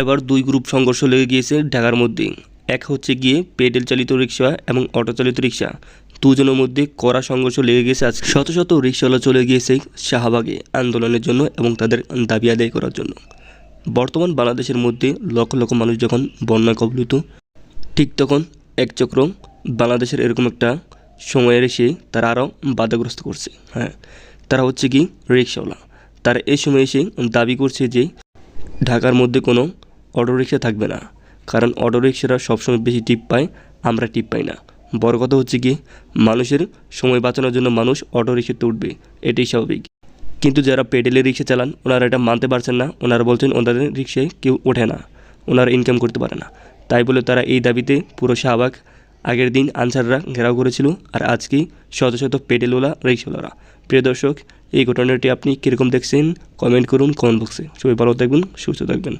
এবার দুই গ্রুপ সংঘর্ষ লেগে গিয়েছে ঢাকার মধ্যে। এক হচ্ছে গিয়ে পেডেল চালিত রিক্সা এবং অটো চালিত রিক্সা দুজনের মধ্যে কড়া সংঘর্ষ লেগে গেছে আজ শত শত রিক্সাওয়ালা চলে গিয়েছে শাহবাগে আন্দোলনের জন্য এবং তাদের দাবি আদায় করার জন্য। বর্তমান বাংলাদেশের মধ্যে লক্ষ লক্ষ মানুষ যখন বন্যা কবলিত, ঠিক তখন এক চক্র বাংলাদেশের এরকম একটা সময়ের এসে তারা আরও বাধাগ্রস্ত করছে। হ্যাঁ তারা হচ্ছে কি রিক্সাওয়ালা তারা এই সময় এসে দাবি করছে যে ঢাকার মধ্যে কোনো অটোরিকশা থাকবে না। কারণ অটোরিকশারা সবসময় বেশি টিপ পায়, আমরা টিপ পাই না। বড় কথা হচ্ছে কি মানুষের সময় বাঁচানোর জন্য মানুষ অটোরিকশাতে উঠবে, এটাই স্বাভাবিক। কিন্তু যারা পেডেলে রিক্সা চালান, ওনারা এটা মানতে পারছেন না। ওনারা বলছেন ওনাদের রিক্সায় কেউ ওঠে না, ওনারা ইনকাম করতে পারে না। তাই বলে তারা এই দাবিতে পুরো শাহবাগ আগের দিন আনসাররা ঘেরাও করেছিল, আর আজকে শত শত পেডেলওয়ালা রিক্সাওয়ালারা প্রিয় দর্শক, এই ঘটনাটি আপনি কীরকম দেখছেন, কমেন্ট করুন কমেন্ট বক্সে। সবাই ভালো থাকবেন, সুস্থ থাকবেন।